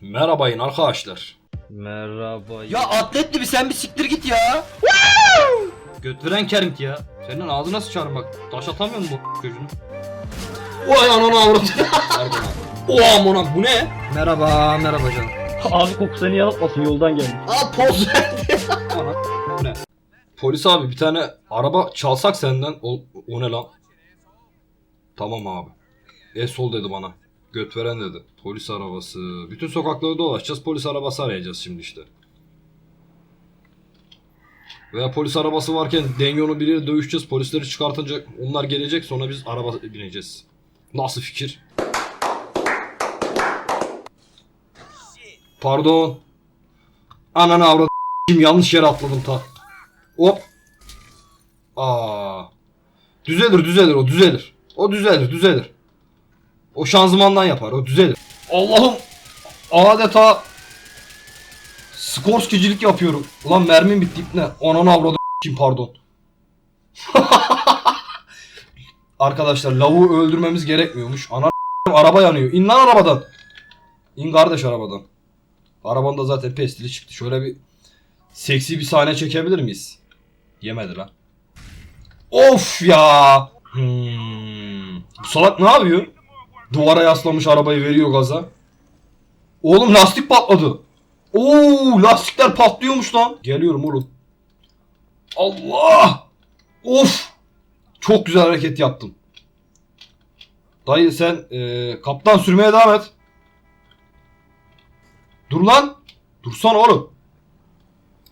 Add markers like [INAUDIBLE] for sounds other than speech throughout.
Merhabayın arkadaşlar. Merhaba. Ya atletli bir sen bir siktir git ya. Götüren Kermit ya. Senin ağzına sıçarım bak. Taş atamıyor mu bu [LAUGHS] gözünü? Vay ananı avrat. [LAUGHS] O amına bu ne? Merhaba merhaba canım. Abi koku seni yanıltmasın yoldan gelmiş. Aa poz verdi. Bu ne? Polis abi bir tane araba çalsak senden. O, o ne lan? Tamam abi. E sol dedi bana. Göt veren dedi. Polis arabası. Bütün sokakları dolaşacağız. Polis arabası arayacağız şimdi işte. Veya polis arabası varken Denyo'nu biriyle dövüşeceğiz. Polisleri çıkartınca onlar gelecek sonra biz araba bineceğiz. Nasıl fikir? Pardon. Ananı avradım. [LAUGHS] yanlış yere atladım ta. Hop. Aa. Düzelir düzelir o düzelir. O düzelir düzelir. O şanzımandan yapar o düzelir. Allah'ım adeta Skorskicilik yapıyorum. Ulan mermim bitti ne? Ananı avradım kim pardon. [LAUGHS] Arkadaşlar lavuğu öldürmemiz gerekmiyormuş. Ana araba yanıyor. İn lan arabadan. İn kardeş arabadan. Araban da zaten pestili çıktı. Şöyle bir seksi bir sahne çekebilir miyiz? Yemedi lan. Of ya. Hmm. Bu salak ne yapıyor? Duvara yaslamış arabayı veriyor gaza. Oğlum lastik patladı. Oo lastikler patlıyormuş lan. Geliyorum oğlum. Allah! Of! Çok güzel hareket yaptım. Dayı sen eee, kaptan sürmeye devam et. Dur lan. Dursana oğlum.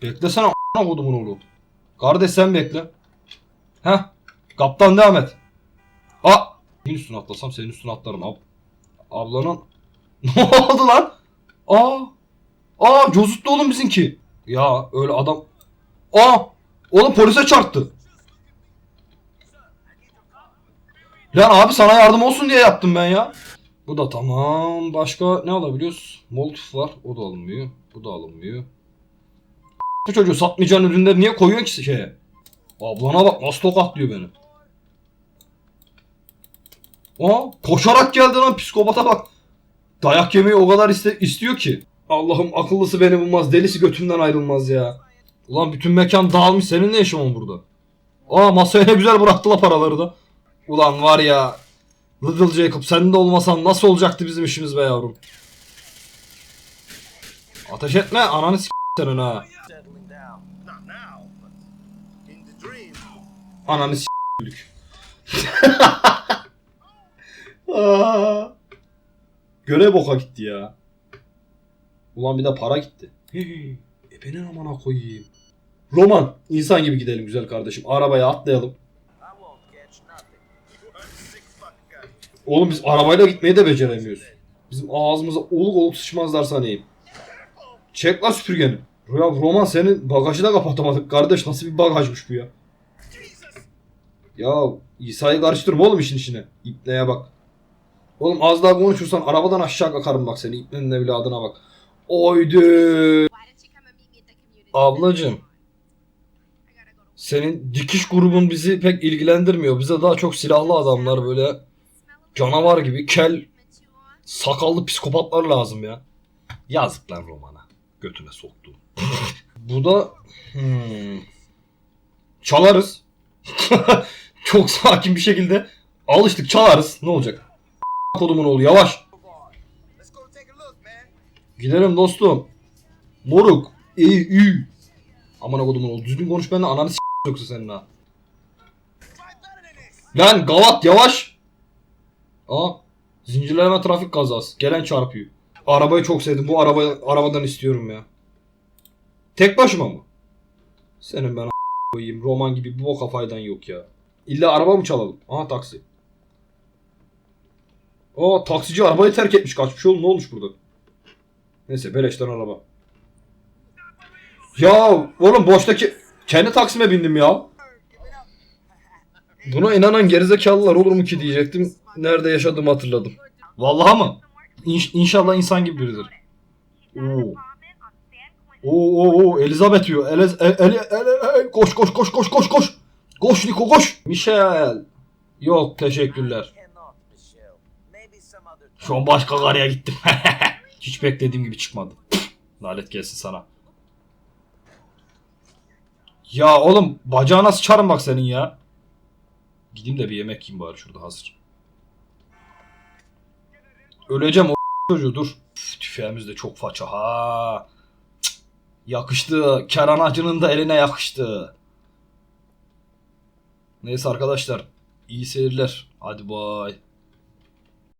Beklesene a**ına kodumun oğlu. Kardeş sen bekle. Heh. Kaptan devam et. A. Senin üstüne atlasam senin üstüne atlarım. Ab Ablanın. [LAUGHS] ne oldu lan? Aa. Aa cozuttu oğlum bizimki. Ya öyle adam. Aa. Oğlum polise çarptı. Lan abi sana yardım olsun diye yaptım ben ya. Bu da tamam. Başka ne alabiliyoruz? Molotov var. O da alınmıyor. Bu da alınmıyor. Bu çocuğu satmayacağın ürünleri niye koyuyorsun ki şeye? Ablana bak nasıl tokatlıyor beni. Aa koşarak geldi lan psikopata bak. Dayak yemeyi o kadar iste istiyor ki. Allah'ım akıllısı beni bulmaz. Delisi götümden ayrılmaz ya. Ulan bütün mekan dağılmış. Senin ne yaşamın burada? Aa masaya ne güzel bıraktılar paraları da. Ulan var ya. Little Jacob sen de olmasan nasıl olacaktı bizim işimiz be yavrum. Ateş etme ananı senin ha. settling [LAUGHS] down. Aa. Görev boka gitti ya. Ulan bir de para gitti. E benim amana koyayım. Roman. insan gibi gidelim güzel kardeşim. Arabaya atlayalım. Oğlum biz arabayla gitmeyi de beceremiyoruz. Bizim ağzımıza oluk oluk sıçmazlar sanayım. Çek lan süpürgeni. Ya Roman senin bagajı da kapatamadık kardeş. Nasıl bir bagajmış bu ya? Ya İsa'yı karıştırma oğlum işin içine. İpneye bak. Oğlum az daha konuşursan arabadan aşağı kakarım bak seni. İpnenin evladına bak. Oydu. Ablacım. Senin dikiş grubun bizi pek ilgilendirmiyor. Bize daha çok silahlı adamlar böyle canavar gibi kel sakallı psikopatlar lazım ya. Yazık lan Roman'a. Götüne soktu. Bu da hmm, çalarız. [LAUGHS] Çok sakin bir şekilde alıştık çalarız. Ne olacak? Kodumun oğlu yavaş. Gidelim dostum. Moruk. İyi iyi. Aman kodumun oğlu düzgün konuş benimle ananı yoksa senin ha. Lan gavat yavaş. Aa. Zincirleme trafik kazası. Gelen çarpıyor. Arabayı çok sevdim. Bu arabayı arabadan istiyorum ya. Tek başıma mı? Senin ben koyayım. Roman gibi bir boka faydan yok ya. İlla araba mı çalalım? Aha taksi. Aa taksici arabayı terk etmiş. Kaçmış oğlum ne olmuş burada? Neyse beleşten araba. Ya oğlum boştaki kendi taksime bindim ya. Buna inanan gerizekalılar olur mu ki diyecektim. Nerede yaşadığımı hatırladım. Vallahi mı? İnş- inşallah insan gibi biridir. Oo. Oo, oo, oo, Elizabeth diyor. Eliz el, el, el, el- koş koş koş koş koş koş. Koş Niko koş. Michel. Yok teşekkürler. Şu başka karıya gittim. [LAUGHS] Hiç beklediğim gibi çıkmadı. Lanet gelsin sana. Ya oğlum bacağına sıçarım bak senin ya. Gideyim de bir yemek yiyeyim bari şurada hazır. Öleceğim o [LAUGHS] çocuğu dur. Üf, tüfeğimiz de çok faça ha. Yakıştı. Keran Acı'nın da eline yakıştı. Neyse arkadaşlar. iyi seyirler. Hadi bay.